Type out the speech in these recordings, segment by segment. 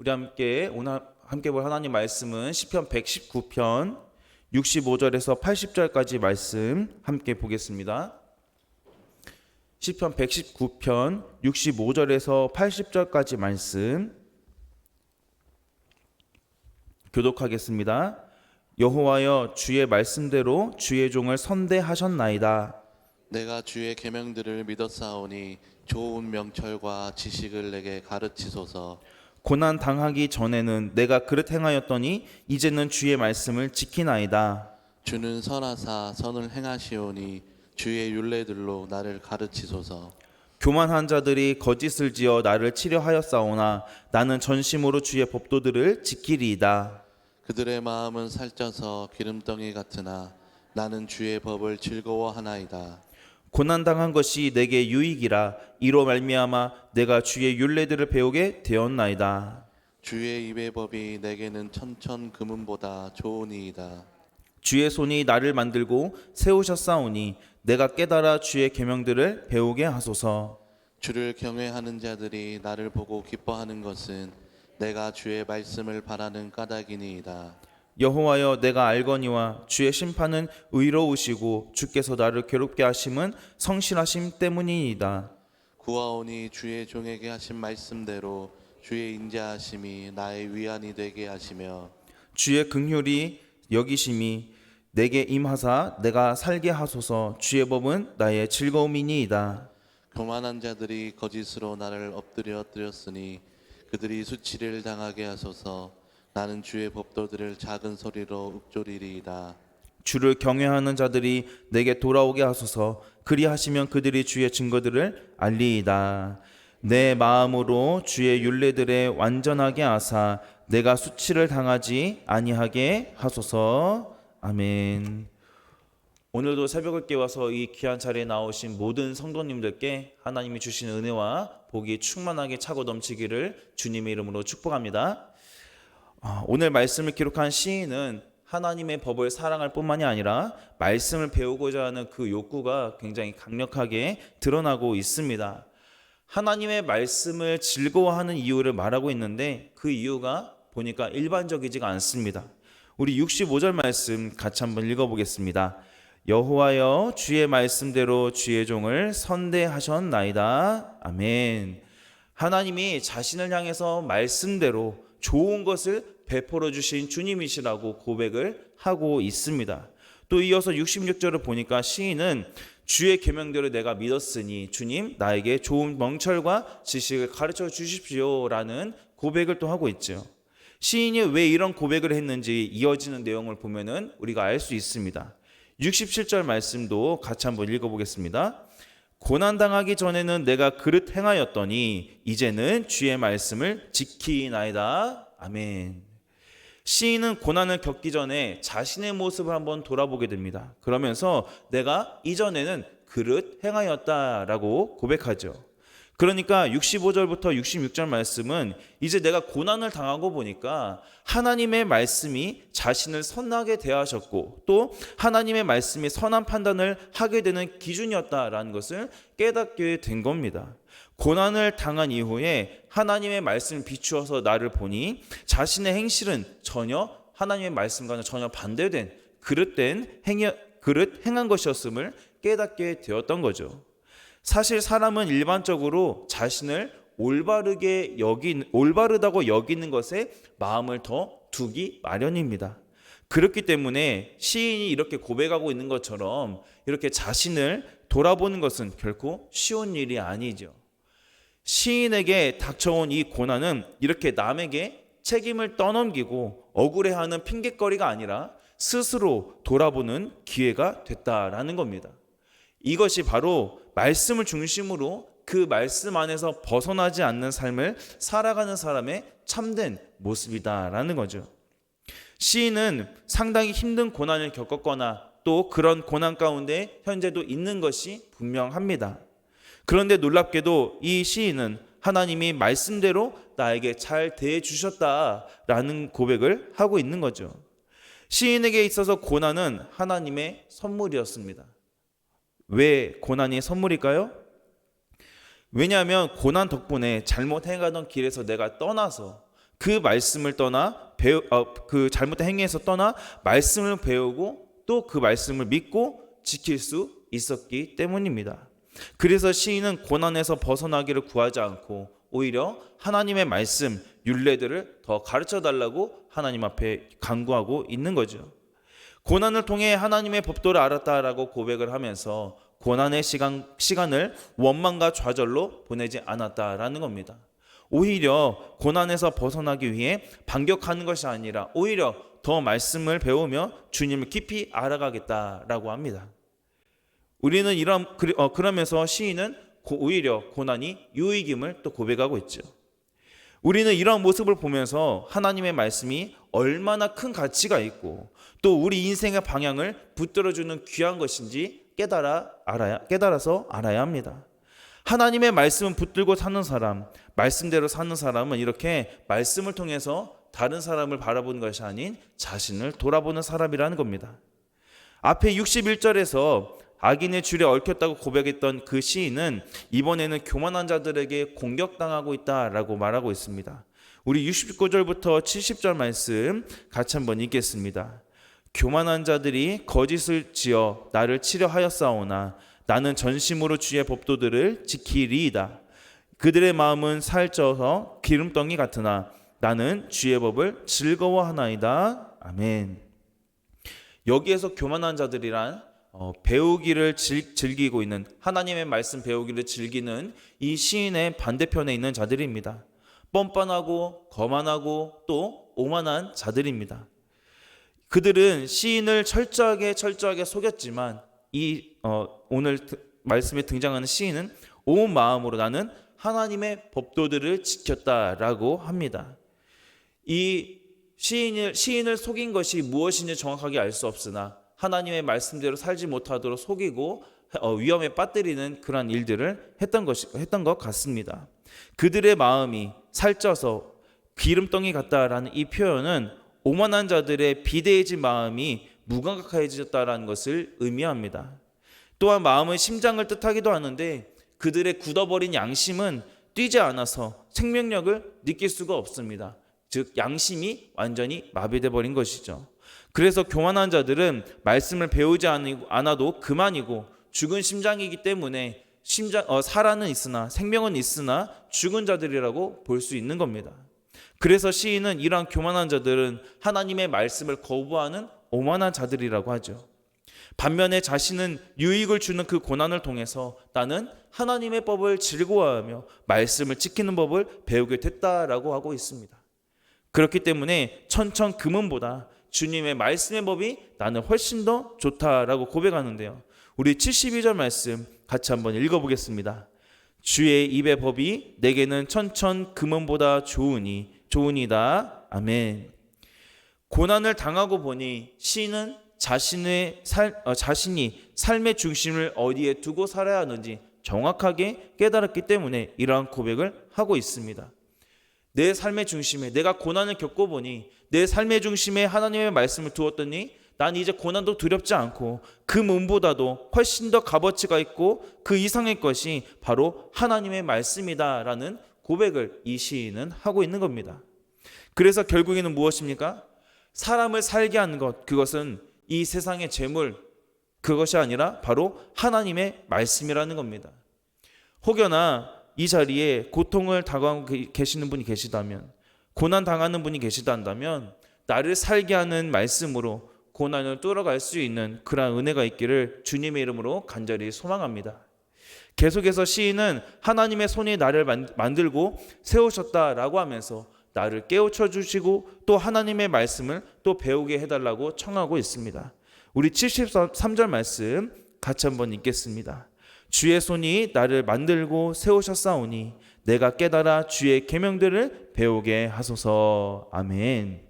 우리 함께 오늘 함께 볼 하나님 말씀은 시편 119편 65절에서 80절까지 말씀 함께 보겠습니다. 시편 119편 65절에서 80절까지 말씀 교독하겠습니다. 여호와여 주의 말씀대로 주의 종을 선대하셨나이다. 내가 주의 계명들을 믿었사오니 좋은 명철과 지식을 내게 가르치소서. 고난 당하기 전에는 내가 그릇 행하였더니 이제는 주의 말씀을 지키나이다. 주는 선하사 선을 행하시오니 주의 율례들로 나를 가르치소서. 교만한 자들이 거짓을 지어 나를 치려하였사오나 나는 전심으로 주의 법도들을 지키리이다. 그들의 마음은 살쪄서 기름덩이 같으나 나는 주의 법을 즐거워하나이다. 고난 당한 것이 내게 유익이라 이로 말미암아 내가 주의 율례들을 배우게 되었나이다. 주의 입의 법이 내게는 천천 금은보다 좋으니이다. 주의 손이 나를 만들고 세우셨사오니 내가 깨달아 주의 계명들을 배우게 하소서. 주를 경외하는 자들이 나를 보고 기뻐하는 것은 내가 주의 말씀을 바라는 까닭이니이다. 여호와여 내가 알거니와 주의 심판은 의로우시고 주께서 나를 괴롭게 하심은 성실하심 때문이니이다. 구하오니 주의 종에게 하신 말씀대로 주의 인자하심이 나의 위안이 되게 하시며 주의 긍휼이 여기심이 내게 임하사 내가 살게 하소서 주의 법은 나의 즐거움이니이다. 교만한 자들이 거짓으로 나를 엎드려 드렸으니 그들이 수치를 당하게 하소서 나는 주의 법도들을 작은 소리로 읊조리리이다 주를 경외하는 자들이 내게 돌아오게 하소서 그리하시면 그들이 주의 증거들을 알리이다. 내 마음으로 주의 율례들에 완전하게 하사 내가 수치를 당하지 아니하게 하소서. 아멘. 오늘도 새벽을 깨워서 이 귀한 자리에 나오신 모든 성도님들께 하나님이 주신 은혜와 복이 충만하게 차고 넘치기를 주님의 이름으로 축복합니다. 아, 오늘 말씀을 기록한 시인은 하나님의 법을 사랑할 뿐만이 아니라 말씀을 배우고자 하는 그 욕구가 굉장히 강력하게 드러나고 있습니다. 하나님의 말씀을 즐거워하는 이유를 말하고 있는데 그 이유가 보니까 일반적이지가 않습니다. 우리 65절 말씀 같이 한번 읽어보겠습니다. 여호와여 주의 말씀대로 주의 종을 선대하셨나이다. 아멘. 하나님이 자신을 향해서 말씀대로 좋은 것을 베풀어 주신 주님이시라고 고백을 하고 있습니다. 또 이어서 66절을 보니까 시인은 주의 계명대로 내가 믿었으니 주님 나에게 좋은 명철과 지식을 가르쳐 주십시오라는 고백을 또 하고 있죠. 시인이 왜 이런 고백을 했는지 이어지는 내용을 보면은 우리가 알 수 있습니다. 67절 말씀도 같이 한번 읽어보겠습니다. 고난 당하기 전에는 내가 그릇 행하였더니 이제는 주의 말씀을 지키나이다. 아멘. 시인은 고난을 겪기 전에 자신의 모습을 한번 돌아보게 됩니다. 그러면서 내가 이전에는 그릇 행하였다라고 고백하죠. 그러니까 65절부터 66절 말씀은 이제 내가 고난을 당하고 보니까 하나님의 말씀이 자신을 선하게 대하셨고 또 하나님의 말씀이 선한 판단을 하게 되는 기준이었다라는 것을 깨닫게 된 겁니다. 고난을 당한 이후에 하나님의 말씀을 비추어서 나를 보니 자신의 행실은 전혀 하나님의 말씀과는 전혀 반대된 그릇된 행 그릇 행한 것이었음을 깨닫게 되었던 거죠. 사실 사람은 일반적으로 자신을 올바르게 여기 올바르다고 여기는 것에 마음을 더 두기 마련입니다. 그렇기 때문에 시인이 이렇게 고백하고 있는 것처럼 이렇게 자신을 돌아보는 것은 결코 쉬운 일이 아니죠. 시인에게 닥쳐온 이 고난은 이렇게 남에게 책임을 떠넘기고 억울해하는 핑계거리가 아니라 스스로 돌아보는 기회가 됐다라는 겁니다. 이것이 바로 말씀을 중심으로 그 말씀 안에서 벗어나지 않는 삶을 살아가는 사람의 참된 모습이다라는 거죠. 시인은 상당히 힘든 고난을 겪었거나 또 그런 고난 가운데 현재도 있는 것이 분명합니다. 그런데 놀랍게도 이 시인은 하나님이 말씀대로 나에게 잘 대해 주셨다라는 고백을 하고 있는 거죠. 시인에게 있어서 고난은 하나님의 선물이었습니다. 왜 고난이 선물일까요? 왜냐하면 고난 덕분에 잘못 행하던 길에서 내가 떠나서 그 말씀을 떠나 배우 어, 그 잘못된 행위에서 떠나 말씀을 배우고 또 그 말씀을 믿고 지킬 수 있었기 때문입니다. 그래서 시인은 고난에서 벗어나기를 구하지 않고 오히려 하나님의 말씀 율례들을 더 가르쳐 달라고 하나님 앞에 간구하고 있는 거죠. 고난을 통해 하나님의 법도를 알았다라고 고백을 하면서 고난의 시간, 시간을 원망과 좌절로 보내지 않았다라는 겁니다. 오히려 고난에서 벗어나기 위해 반격하는 것이 아니라 오히려 더 말씀을 배우며 주님을 깊이 알아가겠다라고 합니다. 우리는 이런 어, 그러면서 시인은 고- 오히려 고난이 유익임을 또 고백하고 있죠. 우리는 이런 모습을 보면서 하나님의 말씀이 얼마나 큰 가치가 있고 또 우리 인생의 방향을 붙들어주는 귀한 것인지 깨달아 알아야 깨달아서 알아야 합니다. 하나님의 말씀을 붙들고 사는 사람, 말씀대로 사는 사람은 이렇게 말씀을 통해서 다른 사람을 바라보는 것이 아닌 자신을 돌아보는 사람이라는 겁니다. 앞에 61절에서 악인의 줄에 얽혔다고 고백했던 그 시인은 이번에는 교만한 자들에게 공격당하고 있다라고 말하고 있습니다. 우리 69절부터 70절 말씀 같이 한번 읽겠습니다. 교만한 자들이 거짓을 지어 나를 치려 하였사오나 나는 전심으로 주의 법도들을 지키리이다. 그들의 마음은 살쪄서 기름덩이 같으나 나는 주의 법을 즐거워하나이다. 아멘. 여기에서 교만한 자들이란 어, 배우기를 즐, 즐기고 있는 하나님의 말씀 배우기를 즐기는 이 시인의 반대편에 있는 자들입니다. 뻔뻔하고 거만하고 또 오만한 자들입니다. 그들은 시인을 철저하게 철저하게 속였지만 이 어, 오늘 드- 말씀에 등장하는 시인은 온 마음으로 나는 하나님의 법도들을 지켰다라고 합니다. 이 시인을 시인을 속인 것이 무엇인지 정확하게 알 수 없으나 하나님의 말씀대로 살지 못하도록 속이고 어, 위험에 빠뜨리는 그러한 일들을 했던 것 했던 것 같습니다. 그들의 마음이 살쪄서 기름덩이 같다라는 이 표현은 오만한 자들의 비대해진 마음이 무감각해졌다라는 것을 의미합니다. 또한 마음은 심장을 뜻하기도 하는데 그들의 굳어버린 양심은 뛰지 않아서 생명력을 느낄 수가 없습니다. 즉 양심이 완전히 마비돼 버린 것이죠. 그래서 교만한 자들은 말씀을 배우지 않- 않아도 그만이고 죽은 심장이기 때문에 심장 어, 살아는 있으나 생명은 있으나 죽은 자들이라고 볼 수 있는 겁니다. 그래서 시인은 이러한 교만한 자들은 하나님의 말씀을 거부하는 오만한 자들이라고 하죠. 반면에 자신은 유익을 주는 그 고난을 통해서 나는 하나님의 법을 즐거워하며 말씀을 지키는 법을 배우게 됐다라고 하고 있습니다. 그렇기 때문에 천천 금은보다 주님의 말씀의 법이 나는 훨씬 더 좋다라고 고백하는데요. 우리 72절 말씀 같이 한번 읽어보겠습니다. 주의 입의 법이 내게는 천천 금은보다 좋으니 좋으니다. 아멘. 고난을 당하고 보니 시인은 자신의 살, 어, 자신이 삶의 중심을 어디에 두고 살아야 하는지 정확하게 깨달았기 때문에 이러한 고백을 하고 있습니다. 내 삶의 중심에 내가 고난을 겪어보니 내 삶의 중심에 하나님의 말씀을 두었더니 난 이제 고난도 두렵지 않고 그 문보다도 훨씬 더 값어치가 있고 그 이상의 것이 바로 하나님의 말씀이다라는 고백을 이 시인은 하고 있는 겁니다. 그래서 결국에는 무엇입니까? 사람을 살게 하는 것 그것은 이 세상의 재물 그것이 아니라 바로 하나님의 말씀이라는 겁니다. 혹여나 이 자리에 고통을 당하고 계- 계시는 분이 계시다면 고난 당하는 분이 계시다면 나를 살게 하는 말씀으로 고난을 뚫어갈 수 있는 그러한 은혜가 있기를 주님의 이름으로 간절히 소망합니다. 계속해서 시인은 하나님의 손이 나를 만- 만들고 세우셨다라고 하면서 나를 깨우쳐 주시고 또 하나님의 말씀을 또 배우게 해달라고 청하고 있습니다. 우리 73절 말씀 같이 한번 읽겠습니다. 주의 손이 나를 만들고 세우셨사오니 내가 깨달아 주의 계명들을 배우게 하소서. 아멘.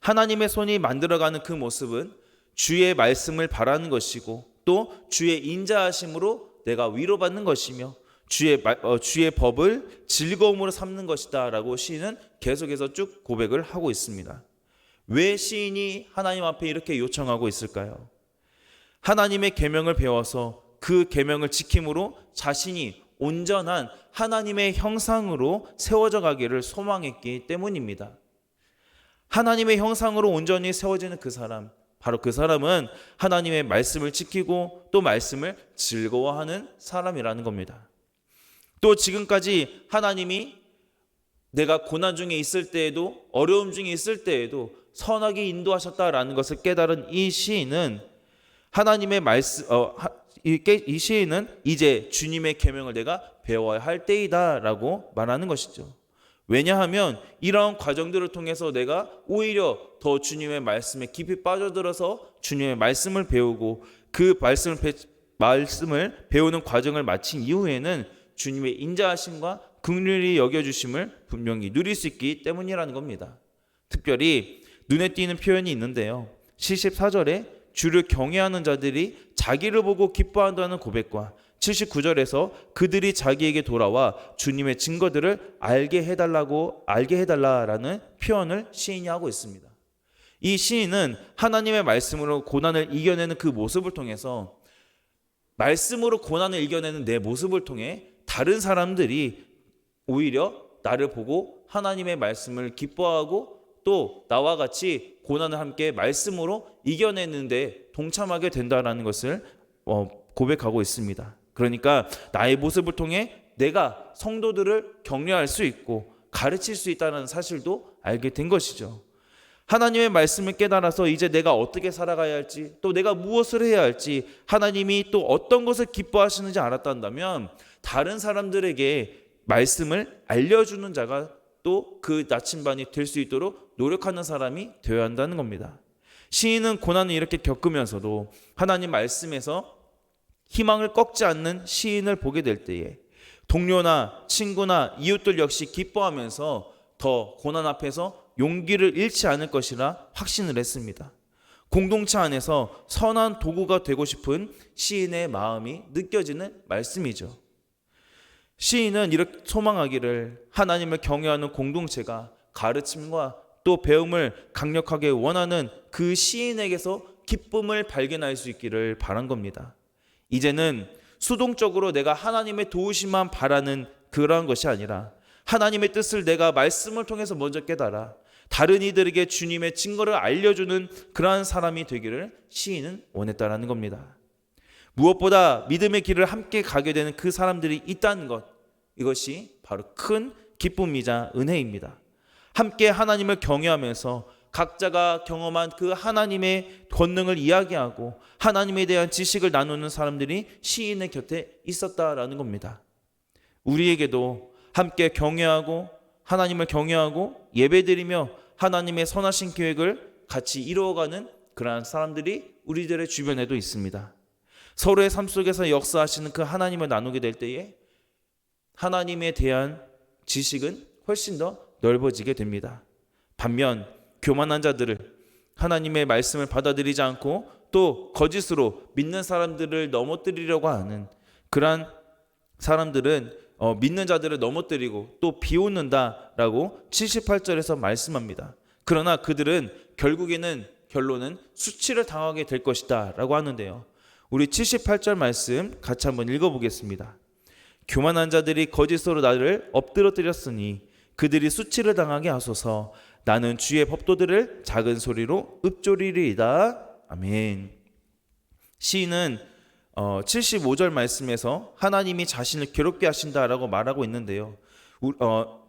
하나님의 손이 만들어가는 그 모습은 주의 말씀을 바라는 것이고 또 주의 인자하심으로 내가 위로받는 것이며 주의 말- 어, 주의 법을 즐거움으로 삼는 것이다라고 시인은 계속해서 쭉 고백을 하고 있습니다. 왜 시인이 하나님 앞에 이렇게 요청하고 있을까요? 하나님의 계명을 배워서 그 계명을 지킴으로 자신이 온전한 하나님의 형상으로 세워져 가기를 소망했기 때문입니다. 하나님의 형상으로 온전히 세워지는 그 사람, 바로 그 사람은 하나님의 말씀을 지키고 또 말씀을 즐거워하는 사람이라는 겁니다. 또 지금까지 하나님이 내가 고난 중에 있을 때에도 어려움 중에 있을 때에도 선하게 인도하셨다라는 것을 깨달은 이 시인은 하나님의 말씀 어, 하- 이, 시인은 이제 주님의 계명을 내가 배워야 할 때이다라고 말하는 것이죠. 왜냐하면 이러한 과정들을 통해서 내가 오히려 더 주님의 말씀에 깊이 빠져들어서 주님의 말씀을 배우고 그 말씀을 배, 말씀을 배우는 과정을 마친 이후에는 주님의 인자하심과 긍휼히 여겨 주심을 분명히 누릴 수 있기 때문이라는 겁니다. 특별히 눈에 띄는 표현이 있는데요. 74절에 주를 경외하는 자들이 자기를 보고 기뻐한다는 고백과 79절에서 그들이 자기에게 돌아와 주님의 증거들을 알게 해달라고 알게 해달라라는 표현을 시인이 하고 있습니다. 이 시인은 하나님의 말씀으로 고난을 이겨내는 그 모습을 통해서 말씀으로 고난을 이겨내는 내 모습을 통해 다른 사람들이 오히려 나를 보고 하나님의 말씀을 기뻐하고 또 나와 같이 고난을 함께 말씀으로 이겨내는데 동참하게 된다라는 것을 어, 고백하고 있습니다. 그러니까 나의 모습을 통해 내가 성도들을 격려할 수 있고 가르칠 수 있다는 사실도 알게 된 것이죠. 하나님의 말씀을 깨달아서 이제 내가 어떻게 살아가야 할지 또 내가 무엇을 해야 할지 하나님이 또 어떤 것을 기뻐하시는지 알았다면 다른 사람들에게 말씀을 알려주는 자가 또 그 나침반이 될 수 있도록 노력하는 사람이 되어야 한다는 겁니다. 시인은 고난을 이렇게 겪으면서도 하나님 말씀에서 희망을 꺾지 않는 시인을 보게 될 때에 동료나 친구나 이웃들 역시 기뻐하면서 더 고난 앞에서 용기를 잃지 않을 것이라 확신을 했습니다. 공동체 안에서 선한 도구가 되고 싶은 시인의 마음이 느껴지는 말씀이죠. 시인은 이렇게 소망하기를 하나님을 경외하는 공동체가 가르침과 또 배움을 강력하게 원하는 그 시인에게서 기쁨을 발견할 수 있기를 바란 겁니다. 이제는 수동적으로 내가 하나님의 도우심만 바라는 그러한 것이 아니라 하나님의 뜻을 내가 말씀을 통해서 먼저 깨달아 다른 이들에게 주님의 증거를 알려주는 그러한 사람이 되기를 시인은 원했다라는 겁니다. 무엇보다 믿음의 길을 함께 가게 되는 그 사람들이 있다는 것 이것이 바로 큰 기쁨이자 은혜입니다. 함께 하나님을 경외하면서 각자가 경험한 그 하나님의 권능을 이야기하고 하나님에 대한 지식을 나누는 사람들이 시인의 곁에 있었다라는 겁니다. 우리에게도 함께 경외하고 하나님을 경외하고 예배드리며 하나님의 선하신 계획을 같이 이루어가는 그러한 사람들이 우리들의 주변에도 있습니다. 서로의 삶 속에서 역사하시는 그 하나님을 나누게 될 때에 하나님에 대한 지식은 훨씬 더 넓어지게 됩니다. 반면 교만한 자들을 하나님의 말씀을 받아들이지 않고 또 거짓으로 믿는 사람들을 넘어뜨리려고 하는 그러한 사람들은 어, 믿는 자들을 넘어뜨리고 또 비웃는다라고 78절에서 말씀합니다. 그러나 그들은 결국에는 결론은 수치를 당하게 될 것이다라고 하는데요. 우리 78절 말씀 같이 한번 읽어보겠습니다. 교만한 자들이 거짓으로 나를 엎드러뜨렸으니 그들이 수치를 당하게 하소서 나는 주의 법도들을 작은 소리로 읊조리리이다. 아멘. 시인은 어, 75절 말씀에서 하나님이 자신을 괴롭게 하신다라고 말하고 있는데요. 우- 어,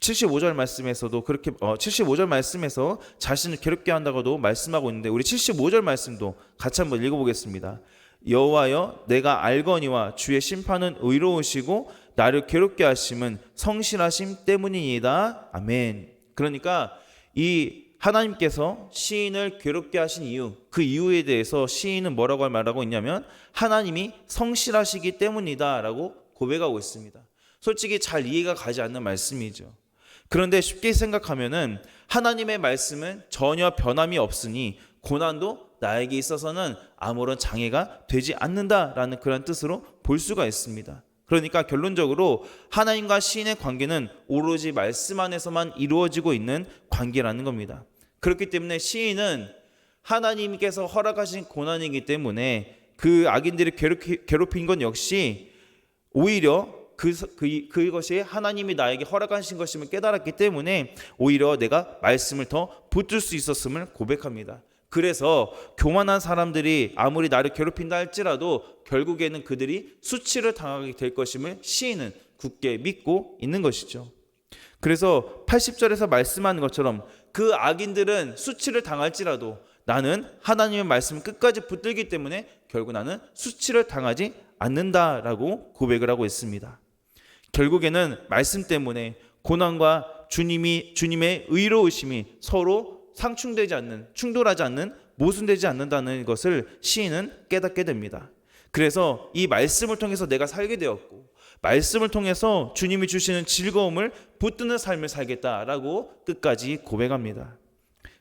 75절 말씀에서도 그렇게 어, 75절 말씀에서 자신을 괴롭게 한다고도 말씀하고 있는데 우리 75절 말씀도 같이 한번 읽어보겠습니다. 여호와여 내가 알거니와 주의 심판은 의로우시고 나를 괴롭게 하심은 성실하심 때문이니이다. 아멘. 그러니까 이 하나님께서 시인을 괴롭게 하신 이유, 그 이유에 대해서 시인은 뭐라고 말하고 있냐면 하나님이 성실하시기 때문이다라고 고백하고 있습니다. 솔직히 잘 이해가 가지 않는 말씀이죠. 그런데 쉽게 생각하면은 하나님의 말씀은 전혀 변함이 없으니 고난도 나에게 있어서는 아무런 장애가 되지 않는다라는 그런 뜻으로 볼 수가 있습니다. 그러니까 결론적으로 하나님과 시인의 관계는 오로지 말씀 안에서만 이루어지고 있는 관계라는 겁니다. 그렇기 때문에 시인은 하나님께서 허락하신 고난이기 때문에 그 괴롭히, 괴롭힌 건 역시 오히려 그, 그 그것이 하나님이 나에게 허락하신 것임을 깨달았기 때문에 오히려 내가 말씀을 더 붙들 수 있었음을 고백합니다. 그래서 교만한 사람들이 아무리 나를 괴롭힌다 할지라도 결국에는 그들이 수치를 당하게 될 것임을 시인은 굳게 믿고 있는 것이죠. 그래서 80절에서 말씀하는 것처럼 그 악인들은 수치를 당할지라도 나는 하나님의 말씀을 끝까지 붙들기 때문에 결국 나는 수치를 당하지 않는다라고 고백을 하고 있습니다. 결국에는 말씀 때문에 고난과 주님이 주님의 의로우심이 서로 상충되지 않는 충돌하지 않는 모순되지 않는다는 것을 시인은 깨닫게 됩니다. 그래서 이 말씀을 통해서 내가 살게 되었고 말씀을 통해서 주님이 주시는 즐거움을 붙드는 삶을 살겠다라고 끝까지 고백합니다.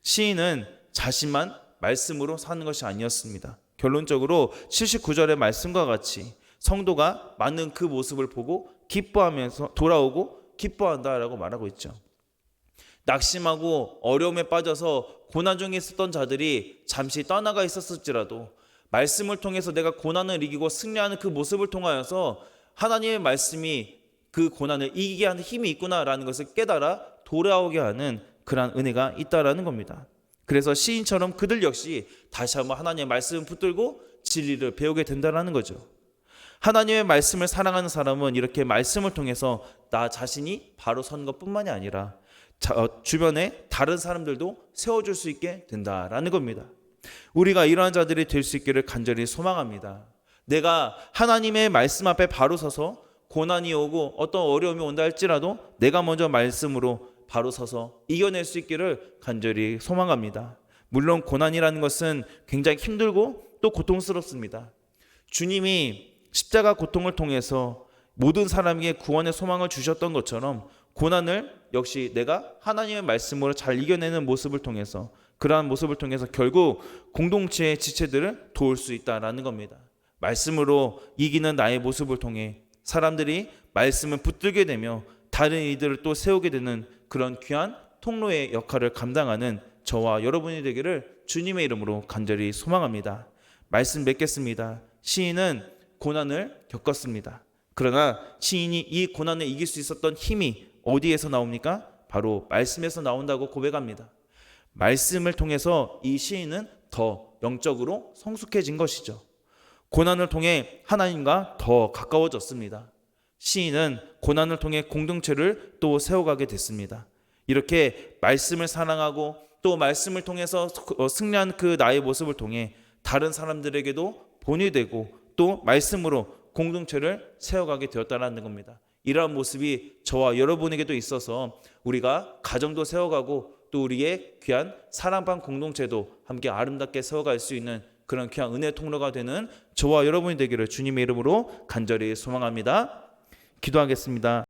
시인은 자신만 말씀으로 사는 것이 아니었습니다. 결론적으로 79절의 말씀과 같이 성도가 맞는 그 모습을 보고 기뻐하면서 돌아오고 기뻐한다라고 말하고 있죠. 낙심하고 어려움에 빠져서 고난 중에 있었던 자들이 잠시 떠나가 있었을지라도 말씀을 통해서 내가 고난을 이기고 승리하는 그 모습을 통하여서 하나님의 말씀이 그 고난을 이기게 하는 힘이 있구나라는 것을 깨달아 돌아오게 하는 그러한 은혜가 있다라는 겁니다. 그래서 시인처럼 그들 역시 다시 한번 하나님의 말씀을 붙들고 진리를 배우게 된다라는 거죠. 하나님의 말씀을 사랑하는 사람은 이렇게 말씀을 통해서 나 자신이 바로 선 것뿐만이 아니라 자, 어, 주변에 다른 사람들도 세워줄 수 있게 된다라는 겁니다. 우리가 이러한 자들이 될 수 있기를 간절히 소망합니다. 내가 하나님의 말씀 앞에 바로 서서 고난이 오고 어떤 어려움이 온다 할지라도 내가 먼저 말씀으로 바로 서서 이겨낼 수 있기를 간절히 소망합니다. 물론 고난이라는 것은 굉장히 힘들고 또 고통스럽습니다. 주님이 십자가 고통을 통해서 모든 사람에게 구원의 소망을 주셨던 것처럼 고난을 역시 내가 하나님의 말씀으로 잘 이겨내는 모습을 통해서 그러한 모습을 통해서 결국 공동체의 지체들을 도울 수 있다라는 겁니다. 말씀으로 이기는 나의 모습을 통해 사람들이 말씀을 붙들게 되며 다른 이들을 또 세우게 되는 그런 귀한 통로의 역할을 감당하는 저와 여러분이 되기를 주님의 이름으로 간절히 소망합니다. 말씀 맺겠습니다. 시인은 고난을 겪었습니다. 그러나 시인이 이 고난을 이길 수 있었던 힘이 어디에서 나옵니까? 바로 말씀에서 나온다고 고백합니다. 말씀을 통해서 이 시인은 더 영적으로 성숙해진 것이죠. 고난을 통해 하나님과 더 가까워졌습니다. 시인은 고난을 통해 공동체를 또 세워가게 됐습니다. 이렇게 말씀을 사랑하고 또 말씀을 통해서 어, 승리한 그 나의 모습을 통해 다른 사람들에게도 본이 되고 또 말씀으로 공동체를 세워가게 되었다는 겁니다. 이러한 모습이 저와 여러분에게도 있어서 우리가 가정도 세워가고 또 우리의 귀한 사랑방 공동체도 함께 아름답게 세워갈 수 있는 그런 귀한 은혜 통로가 되는 저와 여러분이 되기를 주님의 이름으로 간절히 소망합니다. 기도하겠습니다.